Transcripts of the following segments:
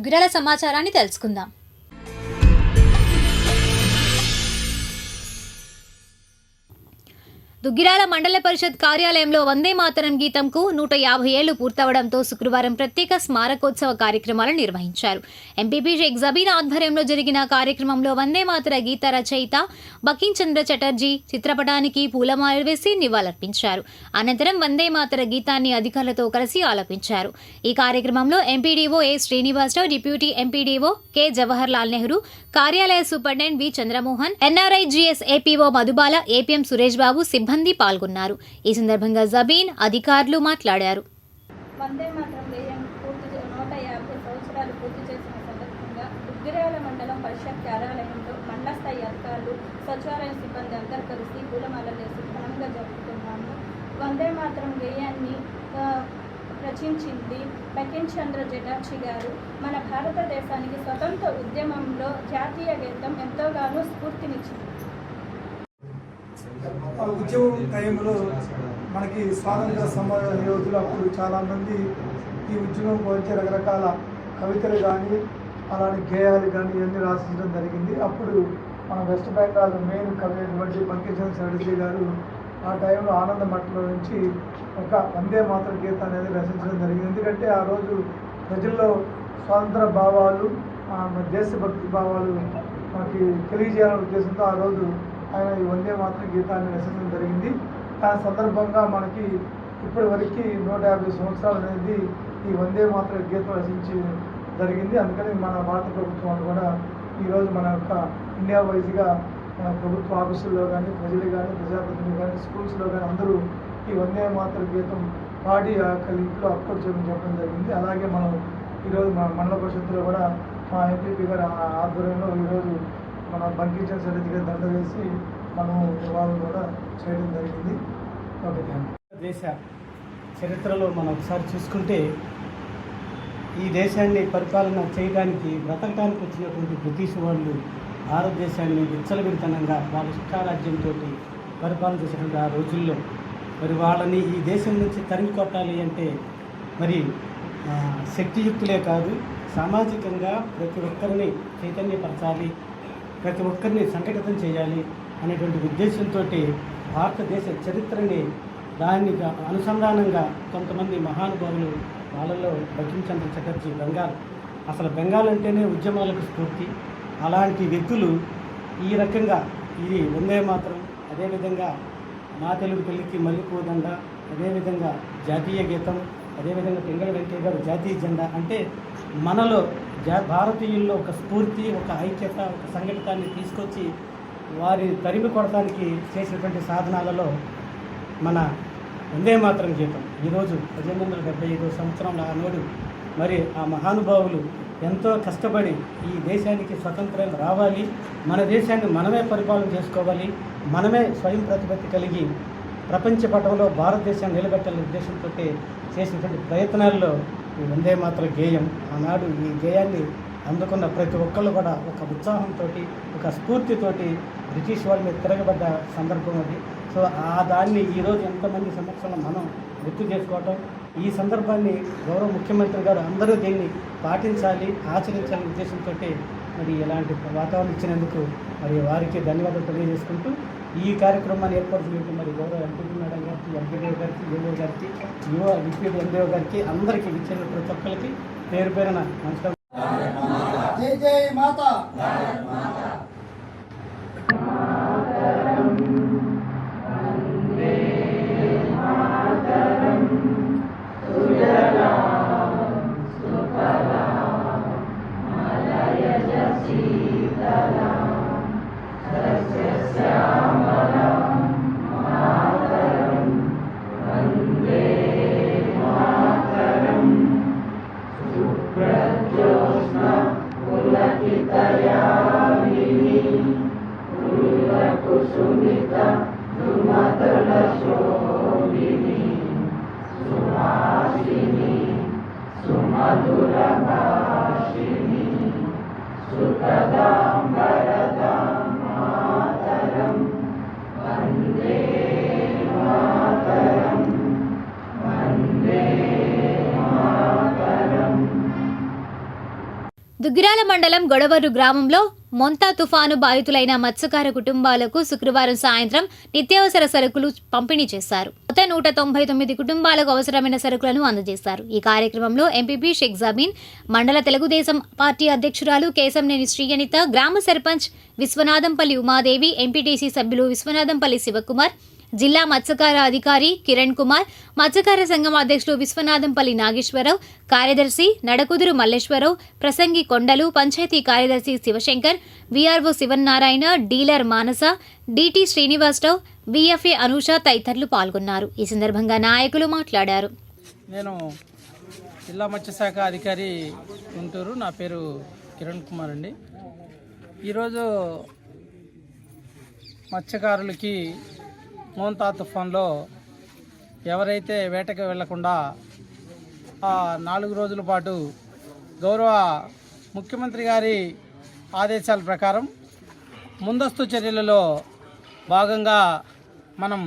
దుగ్గిరాల సమాచారాన్ని తెలుసుకుందాం. దుగ్గిరాల మండల పరిషత్ కార్యాలయంలో వందే మాతరం గీతంకు నూట యాభై ఏళ్ళు పూర్తవడంతో శుక్రవారం ప్రత్యేక స్మారకోత్సవ కార్యక్రమాలు నిర్వహించారు. ఎంపీపీ షేక్ జబీన్ ఆధ్వర్యంలో జరిగిన కార్యక్రమంలో వందే మాతర గీత రచయిత బకిం చంద్ర చటర్జీ చిత్రపటానికి పూలమాలలు వేసి నివాళులర్పించారు. అనంతరం వందే మాతర గీతాన్ని అధికారులతో కలిసి ఆలపించారు. ఈ కార్యక్రమంలో MPDO A Srinivasarao deputy MPDO K Jawahar Lal Nehru కార్యాలయ superintendent V Chandramohan NRI GS APO Madhubala APM Suresh Babu సిబ్బంది పాల్గొన్నారు. ఈ సందర్భంగా జబీన్ అధికారులు మాట్లాడారు. వందే మాత్రం వ్యయం పూర్తి చే- నూట యాభై సంవత్సరాలు పూర్తి చేసిన సందర్భంగా దుగ్గిరాల మండలం పరిషత్ కార్యాలయంలో మండల స్థాయి అధికారులు సచివాలయ సిబ్బంది అందరూ కలిసి పూలమాలలు వేసి ఘనంగా జరుపుకున్నాము వందే మాత్రం గేయాన్ని ఆ, రచించింది బకిన్ చంద్ర జటాచి గారు. మన భారతదేశానికి స్వతంత్ర ఉద్యమంలో జాతీయ గీతం ఎంతోగానో స్ఫూర్తినిచ్చింది. ఉద్యమం టైంలో మనకి స్వాతంత్ర సమర యోధులు అప్పుడు చాలామంది ఈ ఉద్యమం గురించి రకరకాల కవితలు కానీ అలాంటి గేయాలు కానీ ఇవన్నీ రాసించడం జరిగింది. అప్పుడు మన వెస్ట్ బెంగాల్ మెయిన్ కవి అయినటువంటి బంకించంద్ర చటర్జీ గారు ఆ టైంలో ఆనంద మఠంలో నుంచి ఒక వందే మాతర గీత అనేది రచించడం జరిగింది. ఎందుకంటే ఆ రోజు ప్రజల్లో స్వాతంత్ర భావాలు మన దేశభక్తి భావాలు మనకి తెలియజేయాలనే ఉద్దేశంతో ఆ రోజు ఆయన ఈ వందే మాతర గీతాన్ని రచించడం జరిగింది. దాని సందర్భంగా మనకి ఇప్పటి వరకు నూట యాభై సంవత్సరాలు అనేది ఈ వందే మాత్ర గీతం రచించి జరిగింది. అందుకని మన భారత ప్రభుత్వం కూడా ఈరోజు మన యొక్క ఇండియా వైజ్గా మన ప్రభుత్వ ఆఫీసుల్లో కానీ ప్రజలు కానీ ప్రజాప్రతినిధులు కానీ స్కూల్స్లో కానీ అందరూ ఈ వందే మాతృ గీతం పాడి ఆ యొక్క లింక్లో అప్లోడ్ చేయడం చెప్పడం జరిగింది. అలాగే మనం ఈరోజు మన మండల పరిషత్తులో కూడా మా ఎంపీపీ గారి ఆ- ఆధ్వర్యంలో ఈరోజు మన బంకించిన సరిగ్గా దండ వేసి మనం నివాళులు కూడా చేయడం జరిగింది. ఒకటి దేశ చరిత్రలో మనం ఒకసారి చూసుకుంటే ఈ దేశాన్ని పరిపాలన చేయడానికి బ్రతకడానికి వచ్చినటువంటి బ్రిటిష్ వాళ్ళు భారతదేశాన్ని విచ్చలవిడితనంగా వాళ్ళ ఇష్టారాజ్యంతో పరిపాలన చేసినటువంటి ఆ రోజుల్లో మరి వాళ్ళని ఈ దేశం నుంచి తరిమి కొట్టాలి అంటే మరి శక్తియుక్తులే కాదు సామాజికంగా ప్రతి ఒక్కరిని చైతన్యపరచాలి ప్రతి ఒక్కరిని సంఘటితం చేయాలి అనేటువంటి ఉద్దేశంతో భారతదేశ చరిత్రని దాన్ని అనుసంధానంగా కొంతమంది మహానుభావులు వాళ్ళలో బకించంద్ర చటర్జీ బెంగాల్. అసలు బెంగాల్ అంటేనే ఉద్యమాలకు స్ఫూర్తి. అలాంటి వ్యక్తులు ఈ రకంగా ఇది వందే మాత్రం. అదేవిధంగా మా తెలుగు పెళ్ళికి మల్లెపూదండ అదేవిధంగా జాతీయ గీతం అదేవిధంగా పెంగళ వెంకయ్య గారు జాతీయ జెండా అంటే మనలో భారతీయుల్లో ఒక స్ఫూర్తి ఒక ఐక్యత ఒక సంఘటితాన్ని తీసుకొచ్చి వారి తరిమి కొడటానికి చేసినటువంటి సాధనాలలో మన వందే మాత్రం గీతం. ఈరోజు పద్దెనిమిది వందల డెబ్బై ఐదో సంవత్సరంలో ఆనాడు మరి ఆ మహానుభావులు ఎంతో కష్టపడి ఈ దేశానికి స్వతంత్రం రావాలి మన దేశాన్ని మనమే పరిపాలన చేసుకోవాలి మనమే స్వయం ప్రతిపత్తి కలిగి ప్రపంచ పటంలో భారతదేశాన్ని నిలబెట్టాలనే ఉద్దేశంతో చేసినటువంటి ప్రయత్నాల్లో ఈ వందే మాత్ర గేయం ఆనాడు ఈ గేయాన్ని అందుకున్న ప్రతి ఒక్కళ్ళు కూడా ఒక ఉత్సాహంతో ఒక స్ఫూర్తితోటి బ్రిటిష్ వాళ్ళ మీద తిరగబడ్డ సందర్భం అది. సో ఆ దాన్ని ఈరోజు ఎంతమంది సమక్షంలో మనం గుర్తు చేసుకోవటం? ఈ సందర్భాన్ని గౌరవ ముఖ్యమంత్రి గారు అందరూ దీన్ని పాటించాలి ఆచరించాలనే ఉద్దేశంతో మరి ఇలాంటి వాతావరణం ఇచ్చినందుకు మరి వారికి ధన్యవాదాలు తెలియజేసుకుంటూ ఈ కార్యక్రమాన్ని ఏర్పాటు చేయడం మరి గౌరవ ఎంపీ మేడం గారికి ఎంపీడీఓ గారికి ఏఓ గారికి యువ డిప్యూటీ ఎండిఓ గారికి అందరికీ ఇచ్చిన ప్రతి ఒక్కరికి పేరు పేరున Yeah. దుగ్గిరాల మండలం గొడవరు గ్రామంలో మొంతా తుఫాను బాధితులైన మత్స్యకార కుటుంబాలకు శుక్రవారం సాయంత్రం నిత్యావసర సరుకులు పంపిణీ చేశారు. మొత్తం నూట తొంభై తొమ్మిది కుటుంబాలకు అవసరమైన సరుకులను అందజేశారు. ఈ కార్యక్రమంలో ఎంపీపీ షేక్ జబీన్ మండల తెలుగుదేశం పార్టీ అధ్యక్షురాలు కేశంనేని శ్రీయనిత గ్రామ సర్పంచ్ విశ్వనాథంపల్లి ఉమాదేవి ఎంపీటీసీ సభ్యులు విశ్వనాథంపల్లి శివకుమార్ జిల్లా మత్స్యకార అధికారి కిరణ్ కుమార్ మత్స్యకార సంఘం అధ్యక్షులు విశ్వనాథంపల్లి నాగేశ్వరరావు కార్యదర్శి నడకుదురు మల్లేశ్వరరావు ప్రసంగి కొండలు పంచాయతీ కార్యదర్శి Sivashankar VRO Sivannarayana dealer Manasa DT Srinivasarao VFA Anusha తదితరులు పాల్గొన్నారు. ఈ సందర్భంగా నాయకులు మాట్లాడారు. నేను జిల్లా మత్స్యశాఖ అధికారి గుంటూరు. నా పేరు కిరణ్ కుమార్ అండి. ఈరోజు మత్స్యకారులకి మోంతా తుఫాన్లో ఎవరైతే వేటకు వెళ్ళకుండా ఆ నాలుగు రోజుల పాటు గౌరవ ముఖ్యమంత్రి గారి ఆదేశాల ప్రకారం ముందస్తు చర్యలలో భాగంగా మనం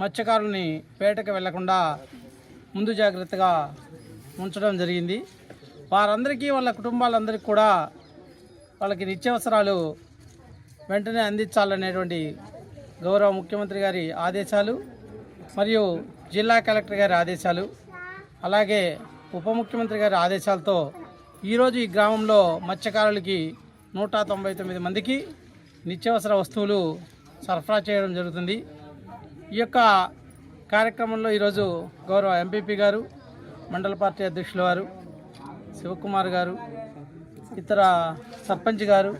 మత్స్యకారుల్ని వేటకు వెళ్ళకుండా ముందు జాగ్రత్తగా ఉంచడం జరిగింది. వారందరికీ వాళ్ళ కుటుంబాలందరికీ కూడా వాళ్ళకి నిత్యావసరాలు వెంటనే అందించాలనేటువంటి గౌరవ ముఖ్యమంత్రి గారి ఆదేశాలు మరియు జిల్లా కలెక్టర్ గారి ఆదేశాలు అలాగే ఉప ముఖ్యమంత్రి గారి ఆదేశాలతో ఈరోజు ఈ గ్రామంలో మత్స్యకారులకి నూట తొంభై తొమ్మిది మందికి నిత్యావసర వస్తువులు సరఫరా చేయడం జరుగుతుంది. ఈ యొక్క కార్యక్రమంలో ఈరోజు గౌరవ ఎంపీపీ గారు మండల పార్టీ అధ్యక్షుల వారు శివకుమార్ గారు ఇతర సర్పంచ్ గారు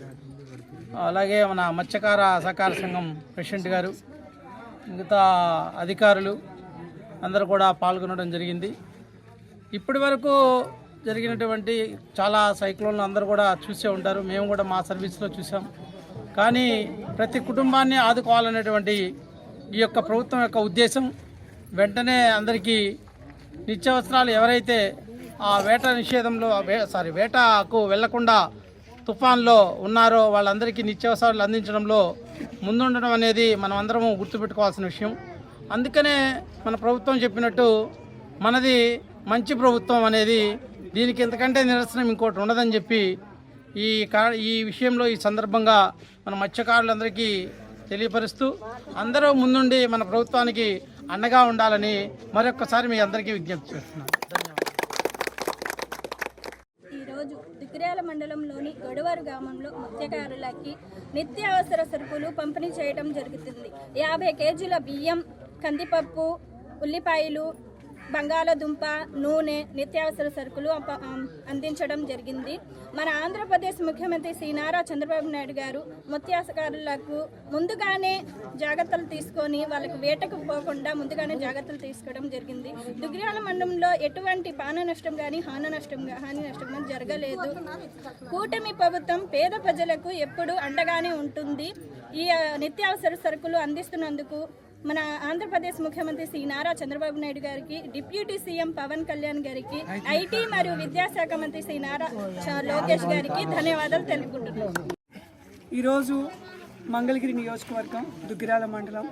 అలాగే మన మత్స్యకార సహకార సంఘం ప్రెసిడెంట్ గారు మిగతా అధికారులు అందరూ కూడా పాల్గొనడం జరిగింది. ఇప్పటి వరకు జరిగినటువంటి చాలా సైక్లోన్లు అందరూ కూడా చూసే ఉంటారు. మేము కూడా మా సర్వీస్లో చూసాం. కానీ ప్రతి కుటుంబాన్ని ఆదుకోవాలనేటువంటి ఈ యొక్క ప్రభుత్వం యొక్క ఉద్దేశం వెంటనే అందరికీ నిత్యావసరాలు ఎవరైతే ఆ వేట నిషేధంలో సారీ వేటకు వెళ్ళకుండా తుఫాన్లో ఉన్నారో వాళ్ళందరికీ నిత్యావసరాలు అందించడంలో ముందుండడం అనేది మనం అందరం గుర్తుపెట్టుకోవాల్సిన విషయం. అందుకనే మన ప్రభుత్వం చెప్పినట్టు మనది మంచి ప్రభుత్వం అనేది దీనికి ఎంతకంటే నిరసనం ఇంకోటి ఉండదని చెప్పి ఈ కా ఈ విషయంలో ఈ సందర్భంగా మన మత్స్యకారులందరికీ తెలియపరుస్తూ అందరూ ముందుండి మన ప్రభుత్వానికి అండగా ఉండాలని మరొక్కసారి మీ అందరికీ విజ్ఞప్తి చేస్తున్నాను ధన్యవాదాలు ఈరోజు దిగ్రేల మండలంలోని గ్రామంలో మత్స్యకారులకి నిత్యావసర సరుకులు పంపిణీ చేయడం జరుగుతుంది. యాభై కేజీల బియ్యం కందిపప్పు ఉల్లిపాయలు బంగాళదుంప నూనె నిత్యావసర సరుకులు అప- అందించడం జరిగింది. మన ఆంధ్రప్రదేశ్ ముఖ్యమంత్రి శ్రీ నారా చంద్రబాబు నాయుడు గారు మత్స్యకారులకు ముందుగానే జాగ్రత్తలు తీసుకొని వాళ్ళకు వేటకు పోకుండా ముందుగానే జాగ్రత్తలు తీసుకోవడం జరిగింది. దుగ్గిరాల మండలంలో ఎటువంటి పాన నష్టం కానీ హాన నష్టం హాని నష్టం కానీ జరగలేదు. కూటమి ప్రభుత్వం పేద ప్రజలకు ఎప్పుడు అండగానే ఉంటుంది. ఈ నిత్యావసర సరుకులు అందిస్తున్నందుకు మన ఆంధ్రప్రదేశ్ ముఖ్యమంత్రి శ్రీ నారా చంద్రబాబు నాయుడు గారికి డిప్యూటీ సీఎం పవన్ కళ్యాణ్ గారికి ఐటీ మరియు విద్యాశాఖ మంత్రి శ్రీ నారా లోకేష్ గారికి ధన్యవాదాలు తెలుపుకుంటున్నాను ఈరోజు మంగళగిరి నియోజకవర్గం దుగ్గిరాల మండలం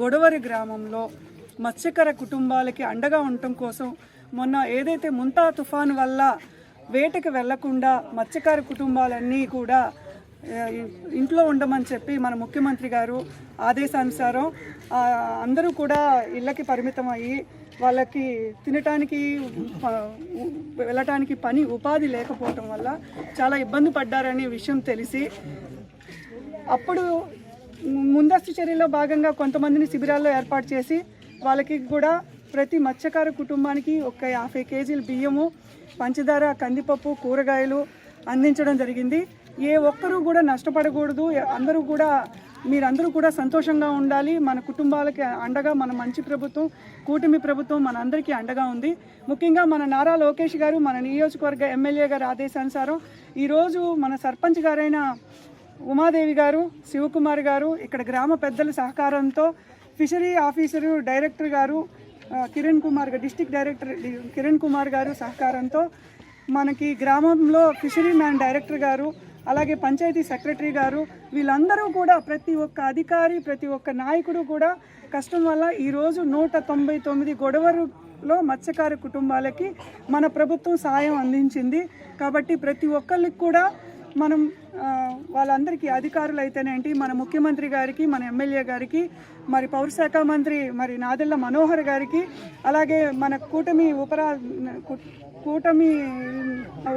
గొడవరి గ్రామంలో మత్స్యకర కుటుంబాలకి అండగా ఉండటం కోసం మొన్న ఏదైతే ముంతా తుఫాను వల్ల వేటకి వెళ్ళకుండా మత్స్యకార కుటుంబాలన్నీ కూడా ఇంట్లో ఉండమని చెప్పి మన ముఖ్యమంత్రి గారు ఆదేశానుసారం అందరూ కూడా ఇళ్ళకి పరిమితం అయ్యి వాళ్ళకి తినటానికి వెళ్ళటానికి పని ఉపాధి లేకపోవటం వల్ల చాలా ఇబ్బంది పడ్డారనే విషయం తెలిసి అప్పుడు ముందస్తు చర్యలో భాగంగా కొంతమందిని శిబిరాల్లో ఏర్పాటు చేసి వాళ్ళకి కూడా ప్రతి మత్స్యకార కుటుంబానికి ఒక యాభై కేజీల బియ్యము పంచదార కందిపప్పు కూరగాయలు అందించడం జరిగింది. ఏ ఒక్కరూ కూడా నష్టపడకూడదు. అందరూ కూడా మీరందరూ కూడా సంతోషంగా ఉండాలి. మన కుటుంబాలకి అండగా మన మంచి ప్రభుత్వం కూటమి ప్రభుత్వం మన అందరికీ అండగా ఉంది. ముఖ్యంగా మన నారా లోకేష్ గారు మన నియోజకవర్గ ఎమ్మెల్యే గారి ఆదేశానుసారం ఈరోజు మన సర్పంచ్ గారైన ఉమాదేవి గారు శివకుమార్ గారు ఇక్కడ గ్రామ పెద్దల సహకారంతో ఫిషరీ ఆఫీసరు డైరెక్టర్ గారు కిరణ్ కుమార్ గారు డిస్టిక్ డైరెక్టర్ కిరణ్ కుమార్ గారు సహకారంతో మనకి గ్రామంలో ఫిషరీ మ్యాన్ డైరెక్టర్ గారు అలాగే పంచాయతీ సెక్రటరీ గారు వీళ్ళందరూ కూడా ప్రతి ఒక్క అధికారి ప్రతి ఒక్క నాయకుడు కూడా కష్టం వల్ల ఈరోజు నూట తొంభై తొమ్మిది గొడవలో మత్స్యకార కుటుంబాలకి మన ప్రభుత్వం సాయం అందించింది. కాబట్టి ప్రతి ఒక్కరికి కూడా మనం వాళ్ళందరికీ అధికారులు అయితేనేంటి మన ముఖ్యమంత్రి గారికి మన ఎమ్మెల్యే గారికి మరి పౌరశాఖ మంత్రి మరి నాదెళ్ళ మనోహర్ గారికి అలాగే మన కూటమి ఉపరా కూటమి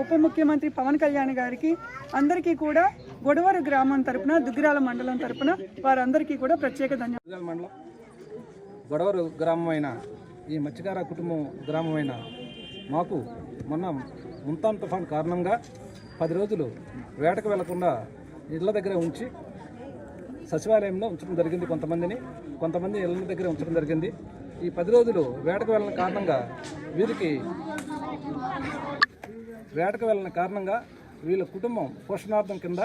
ఉప ముఖ్యమంత్రి పవన్ కళ్యాణ్ గారికి అందరికీ కూడా గొడవరు గ్రామం తరపున దుగ్గిరాల మండలం తరపున వారందరికీ కూడా ప్రత్యేక ధన్యవాదాలు. దుర్గాల మండలం గొడవరు గ్రామమైన ఈ మత్స్యకార కుటుంబం గ్రామమైన మాకు మొన్న ముంతాన్ తుఫాన్ కారణంగా పది రోజులు వేటకు వెళ్ళకుండా ఇళ్ళ దగ్గర ఉంచి సచివాలయంలో ఉంచడం జరిగింది కొంతమందిని. కొంతమంది ఇళ్ళ దగ్గర ఉంచడం జరిగింది. ఈ పది రోజులు వేటకు వెళ్ళిన కారణంగా వీరికి వేటకు వెళ్ళిన కారణంగా వీళ్ళ కుటుంబం పోషణార్థం కింద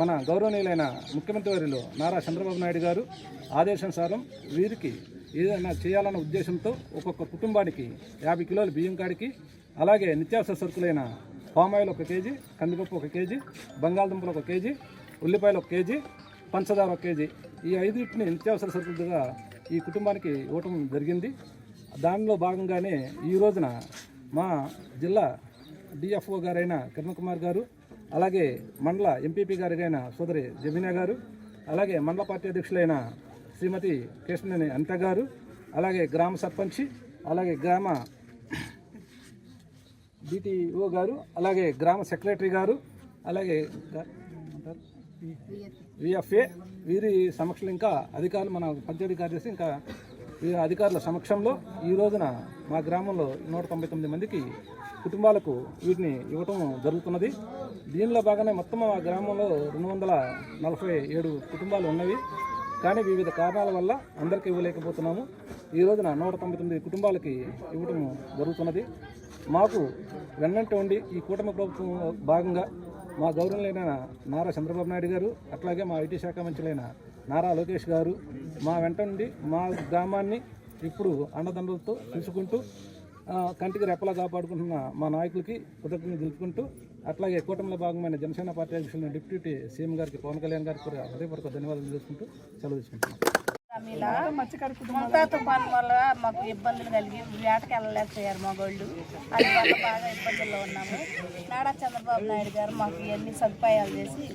మన గౌరవనీయులైన ముఖ్యమంత్రి వారిలో నారా చంద్రబాబు నాయుడు గారు ఆదేశానుసారం వీరికి ఏదైనా చేయాలన్న ఉద్దేశంతో ఒక్కొక్క కుటుంబానికి యాభై కిలోల బియ్యం కాడికి అలాగే నిత్యావసర సరుకులైన పామాయిల్ ఒక కేజీ కందిపప్పు ఒక కేజీ బంగాళదుంపలు ఒక కేజీ ఉల్లిపాయలు ఒక కేజీ పంచదార ఒక కేజీ. ఈ ఐదుటిని నిత్యావసర సరుకులుగా ఈ కుటుంబానికి ఇవ్వటం జరిగింది. దానిలో భాగంగానే ఈ రోజున మా జిల్లా డిఎఫ్ఓ గారైన కిరణ్ కుమార్ గారు అలాగే మండల ఎంపీపీ గారిగైన సోదరి జమీనా గారు అలాగే మండల పార్టీ అధ్యక్షులైన శ్రీమతి కృష్ణని అనిత గారు అలాగే గ్రామ సర్పంచి అలాగే గ్రామ డిటిఓ గారు అలాగే గ్రామ సెక్రటరీ గారు అలాగే విఎఫ్ఏ వీరి సమక్షంలో ఇంకా అధికారులు మన పంచాయతీ కార్యదర్శి ఇంకా వీరి అధికారుల సమక్షంలో ఈ రోజున మా గ్రామంలో నూట తొంభై తొమ్మిది మందికి కుటుంబాలకు వీటిని ఇవ్వటం జరుగుతున్నది. దీనిలో భాగంగా మొత్తం మా గ్రామంలో రెండు వందల నలభై ఏడు కుటుంబాలు ఉన్నవి. కానీ వివిధ కారణాల వల్ల అందరికీ ఇవ్వలేకపోతున్నాము. ఈ రోజున నూట తొంభై తొమ్మిది కుటుంబాలకి ఇవ్వటం జరుగుతున్నది. మాకు వెన్నంట ఉండి ఈ కూటమి ప్రభుత్వం భాగంగా మా గౌరవులైన నారా చంద్రబాబు నాయుడు గారు అట్లాగే మా ఐటీ శాఖ మంత్రులైన నారా లోకేష్ గారు మా వెంట నుండి మా గ్రామాన్ని ఇప్పుడు అండదండలతో చూసుకుంటూ కంటికి రెప్పలా కాపాడుకుంటున్న మా నాయకులకి కృతజ్ఞతలు తెలుపుకుంటూ అట్లాగే కూటమిలో భాగమైన జనసేన పార్టీ అధ్యక్షులైన డిప్యూటీ సీఎం గారికి పవన్ కళ్యాణ్ గారికి కూడా హృదయపూర్వక ధన్యవాదాలు తెలుసుకుంటూ సెలవు తీసుకుంటున్నాం. కుటుంబం ముంతా తుఫాన్ వల్ల మాకు ఇబ్బందులు కలిగి వేటకి వెళ్ళలేకపోయారు మగోళ్ళు. అది వల్ల బాగా ఇబ్బందుల్లో ఉన్నాము. నారా చంద్రబాబు నాయుడు గారు మాకు ఇవన్నీ సదుపాయాలు చేసి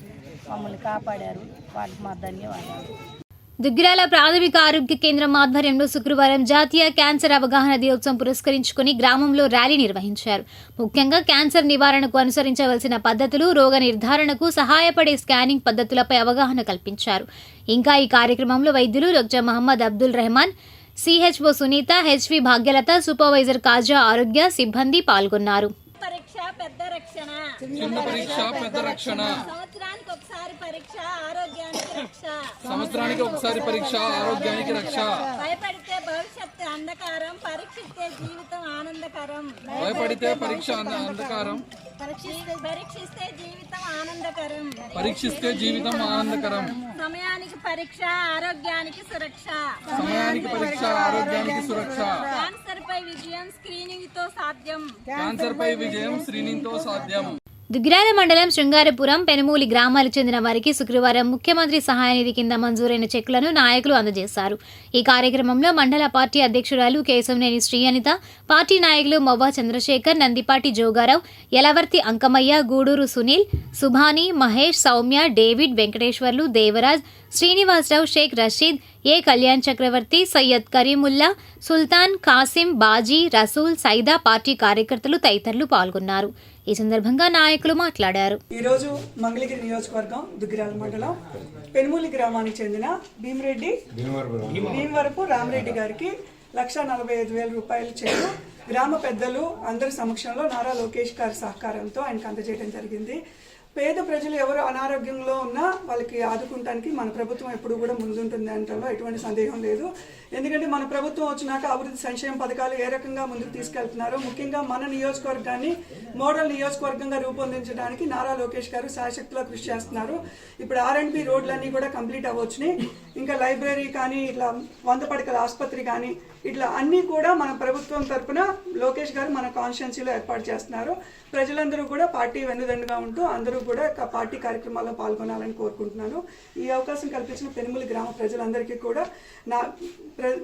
మమ్మల్ని కాపాడారు. వాటికి మా ధన్యవాదాలు. దుగ్గిరాల ప్రాథమిక ఆరోగ్య కేంద్రం ఆధ్వర్యంలో శుక్రవారం జాతీయ క్యాన్సర్ అవగాహన దినోత్సవం పురస్కరించుకుని గ్రామంలో ర్యాలీ నిర్వహించారు. ముఖ్యంగా క్యాన్సర్ నివారణకు అనుసరించవలసిన పద్ధతులు రోగ నిర్ధారణకు సహాయపడే స్కానింగ్ పద్ధతులపై అవగాహన కల్పించారు. ఇంకా ఈ కార్యక్రమంలో వైద్యులు doctor Mohammed Abdul Rahman CHO Sunitha HV Bhagyalatha supervisor Kaja ఆరోగ్య సిబ్బంది పాల్గొన్నారు. పరీక్ష పెద్ద రక్ష చిన్న పరీక్ష పెద్ద రక్షణ. సంవత్సరానికి ఒకసారి పరీక్ష ఆరోగ్యానికి రక్ష. సంవత్సరానికి ఒకసారి పరీక్ష ఆరోగ్యానికి రక్ష. భయపడితే భవిష్యత్తు అంధకారం పరీక్షిస్తే జీవితం ఆనందకరం. భయపడితే పరీక్ష అంధకారం. పరీక్షిస్తే జీవితం ఆనందకరం. పరీక్షిస్తే జీవితం ఆనందకరం. సమయానికి పరీక్ష ఆరోగ్యానికి సురక్ష. సమయానికి పరీక్ష ఆరోగ్యానికి సురక్ష. క్యాన్సర్ పై విజయం స్క్రీనింగ్తో సాధ్యం. క్యాన్సర్ పై విజయం శ్రీనింతో సాధ్యం. దుగ్గిరాల మండలం శృంగారపురం పెనుమూలి గ్రామాలకు చెందిన వారికి శుక్రవారం ముఖ్యమంత్రి సహాయ నిధి కింద మంజూరైన చెక్కులను నాయకులు అందజేశారు. ఈ కార్యక్రమంలో మండల పార్టీ అధ్యక్షురాలు కేశవనేని శ్రీ అనిత పార్టీ నాయకులు Mavva Chandrasekhar Nandipati Jogarao Yalavarthi Ankamaiah Guduru Sunil Subhani Mahesh Soumya David Venkateswarlu Devraj Srinivasarao Sheikh Rasheed A Kalyan Chakravarthi Syed Karimulla Sultan Kasim Baji Rasool Saida party కార్యకర్తలు తదితరులు పాల్గొన్నారు. ఈ సందర్భంగా నాయకులు మాట్లాడారు. ఈరోజు మంగళగిరి నియోజకవర్గం దుగ్గిరాల మండలం పెనుమూలి గ్రామానికి చెందిన భీమిరెడ్డి భీమవరపు రామరెడ్డి గారికి లక్ష నలభై ఐదు వేల రూపాయలు చెక్కు గ్రామ పెద్దలు అందరి సమక్షంలో నారా లోకేష్ గారి సహకారంతో ఆయనకు అందజేయడం జరిగింది. పేద ప్రజలు ఎవరు అనారోగ్యంలో ఉన్నా వాళ్ళకి ఆదుకుంటానికి మన ప్రభుత్వం ఎప్పుడు కూడా ముందుంటుంది అంటలో ఎటువంటి సందేహం లేదు. ఎందుకంటే మన ప్రభుత్వం వచ్చినాక అభివృద్ధి సంక్షేమ పథకాలు ఏ రకంగా ముందుకు తీసుకెళ్తున్నారో ముఖ్యంగా మన నియోజకవర్గాన్ని మోడల్ నియోజకవర్గంగా రూపొందించడానికి నారా లోకేష్ గారు శాశక్తిలో కృషి చేస్తున్నారు. ఇప్పుడు ఆర్ రోడ్లన్నీ కూడా కంప్లీట్ అవ్వచ్చునాయి. ఇంకా లైబ్రరీ కానీ ఇట్లా వంద పడకల ఆసుపత్రి కానీ ఇట్లా అన్నీ కూడా మన ప్రభుత్వం తరఫున లోకేష్ గారు మన కాన్స్టిట్యున్సీలో ఏర్పాటు చేస్తున్నారు. ప్రజలందరూ కూడా పార్టీ వెన్నుదండుగా ఉంటూ అందరూ కూడా పార్టీ కార్యక్రమాల్లో పాల్గొనాలని కోరుకుంటున్నాను. ఈ అవకాశం కల్పించిన పెనుమూలి గ్రామ ప్రజలందరికీ కూడా నా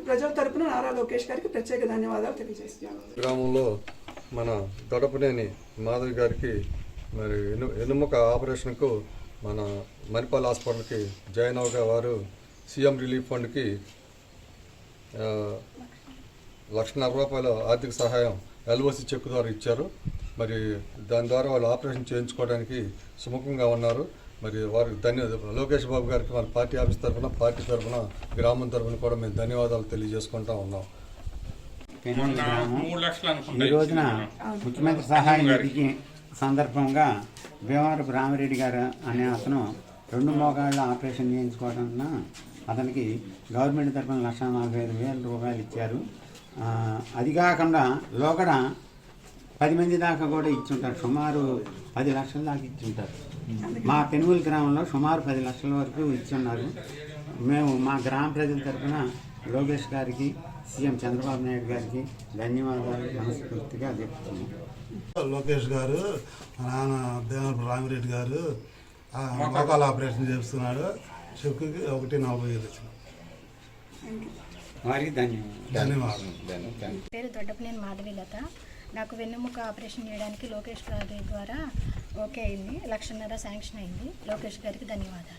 ప్రజల తరపున నారా లోకేష్ గారికి ప్రత్యేక ధన్యవాదాలు తెలియజేస్తున్నాను. గ్రామంలో మన దొడపనేని మాధవి గారికి మరి ఎను ఎన్నుముక ఆపరేషన్కు మన మణిపాల్ హాస్పిటల్కి జాయిన్ అవగా వారు సీఎం రిలీఫ్ ఫండ్కి లక్షన్నర రూపాయల ఆర్థిక సహాయం ఎల్ఓసి చెక్ ద్వారా ఇచ్చారు. మరి దాని ద్వారా వాళ్ళు ఆపరేషన్ చేయించుకోవడానికి సుముఖంగా ఉన్నారు. మరి వారికి ధన్య లోకేష్ బాబు గారికి మన పార్టీ ఆఫీస్ తరఫున పార్టీ తరఫున గ్రామం తరఫున కూడా మేము ధన్యవాదాలు తెలియజేసుకుంటా ఉన్నాం. ఈ రోజున ముఖ్యమంత్రి సహాయ నిధికి సందర్భంగా భీమవరపు రామిరెడ్డి గారు అనే అతను రెండు మోకాళ్ళ ఆపరేషన్ చేయించుకోవడం అతనికి గవర్నమెంట్ తరఫున లక్ష నలభై ఐదు వేల రూపాయలు ఇచ్చారు. అది కాకుండా లోగడ పది మంది దాకా కూడా ఇచ్చుంటారు. సుమారు పది లక్షల దాకా ఇచ్చుంటారు. మా పెనుగుల గ్రామంలో సుమారు పది లక్షల వరకు ఇచ్చున్నారు. మేము మా గ్రామ ప్రజల తరఫున లోకేష్ గారికి సీఎం చంద్రబాబు నాయుడు గారికి ధన్యవాదాలు మనస్ఫూర్తిగా చెప్తున్నాం. లోకేష్ గారు నాన్న దేవరపు రామిరెడ్డి గారు మోకాల ఆపరేషన్ చేస్తున్నాడు చెక్కుకి ఒకటి నలభై ఐదు వచ్చిన ధన్యవాదాలు. ధన్యవాదాలు. పేరు దొడ్డపనేని మాధవీలత నాకు వెన్నెముక ఆపరేషన్ చేయడానికి లోకేష్ గారి ద్వారా ఓకే అయింది. లక్షన్నర శాంక్షన్ అయింది. లోకేష్ గారికి ధన్యవాదాలు.